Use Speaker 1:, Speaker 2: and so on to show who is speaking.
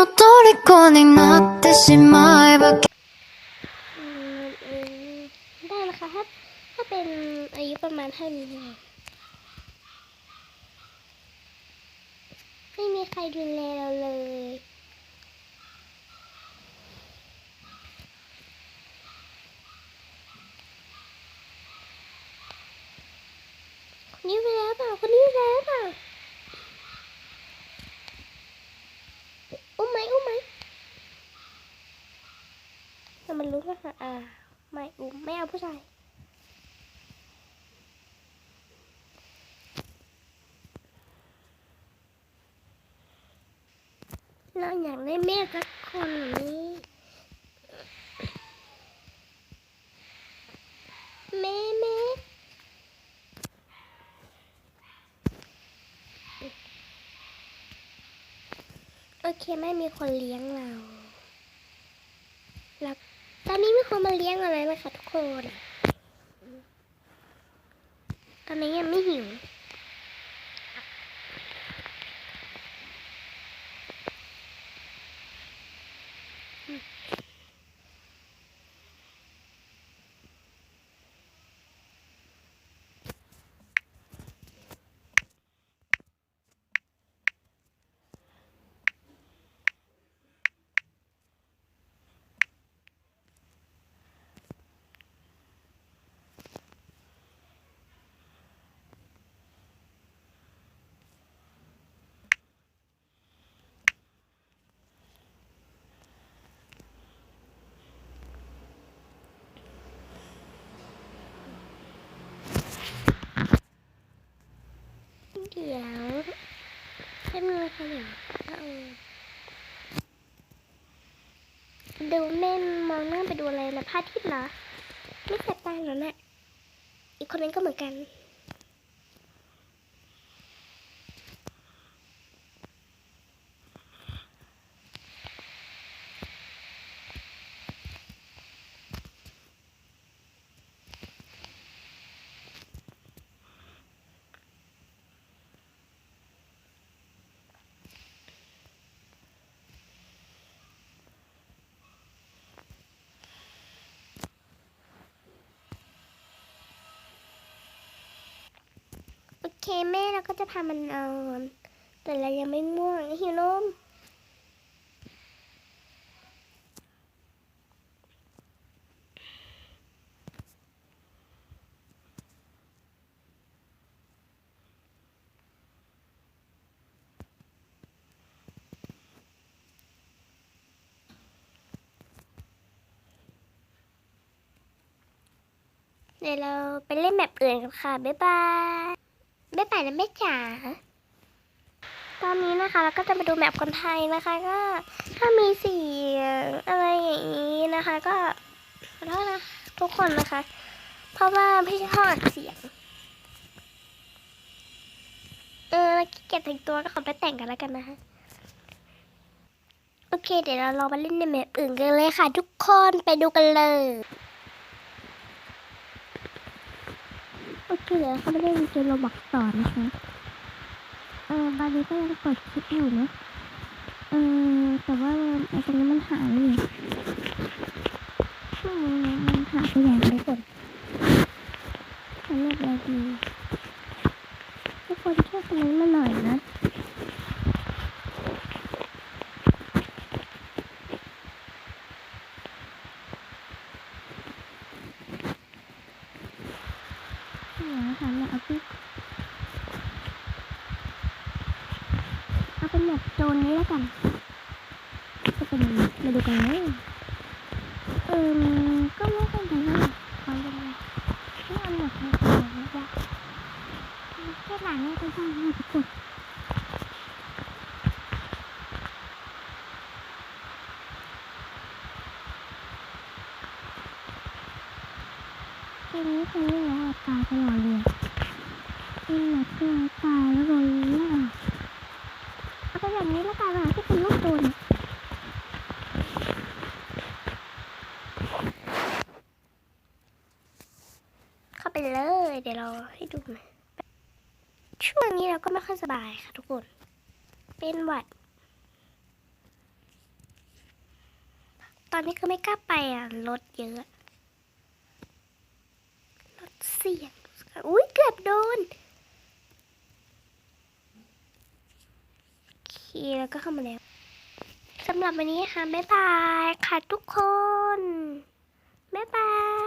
Speaker 1: の虜になってしまえば
Speaker 2: อืมอืมได้นะคะถ้าถ้าเป็นอายุประมาณเท่านี้เนี่ยไม่มีใครดูแลเราเลย ย มันรู้นะคะอ่า ไม่อุ้มไม่เอาผู้ชายเราอยากได้แม่สักคนนี้แม่แม่โอเคไม่มีคนเลี้ยงเราแล้ว ตอนนี้มีคนมาเลี้ยงเราแล้วนะคะทุกคน ตอนนี้ยังไม่หิว เดี๋ยว ให้มือเดี๋ยวเอาดูแม่มองหน้าไปดูอะไรนะพระอาทิตย์เหรอ ไม่แสบตาเหรอน่ะอีกคนนั้นก็เหมือนกัน เคแม่เราก็จะพามันนอน แต่เรายังไม่ง่วงหิวนมเดี๋ยวเราไปเล่นแบบอื่นกันค่ะ บ๊ายบาย บ๊ายบายนะแม่จ๋า ตอนนี้นะคะเราก็จะมาดูแมปคนไทยนะคะก็ถ้ามีเสียงอะไรอย่างนี้นะคะก็ขอโทษนะทุกคนนะคะ เพราะว่าพี่ชอบอัดเสียง เออขี้เกียจแต่งตัวก็ขอไปแต่งกันแล้วกันนะคะโอเค เดี๋ยวเราลองมาเล่นในแมปอื่นกันเลยค่ะ ทุกคนไปดูกันเลย โอเคเดี๋ยวเขาไม่ได้มีเกมโรบอกต่อนะคะเออบาร์บี้ก็ยังเปิดคลิปอยู่นะเออแต่ว่าไอ้ตรงนี้มันหายเลยอืมมันหายไปอย่างทุกคนทำเรียบร้อยดีทุกคนช่วยคอมเมนต์มาหน่อยนะ นี่นะคะเนี่ยเอาที่เอาเป็น แบบโจนนี้แล้วกันจะเป็นมาดูกันเลยเออก็ไม่ค่อยดีเท่าไหร่เอายังไงไม่เอาหมดเลยนะจ๊ะแค่หลังนี่ก็ช่างให้ทุกคนทีนี้ทีนี้แล้วตายตลอดเลยอืมเพื่อตายแล้วโดนแม่ อาไปแบบนี้แล้วกันอะที่เป็นลูกโดนเข้าไปเลย เดี๋ยวเราให้ดูนะช่วงนี้เราก็ไม่ค่อยสบายค่ะทุกคน เป็นหวัด ตอนนี้คือไม่กล้าไปอะรถเยอะรถเสี่ยง อุ้ยเกือบโดนโอ เคแล้วก็เข้ามาแล้วสำหรับวันนี้ค่ะ บ๊ายบายค่ะทุกคน บ๊ายบาย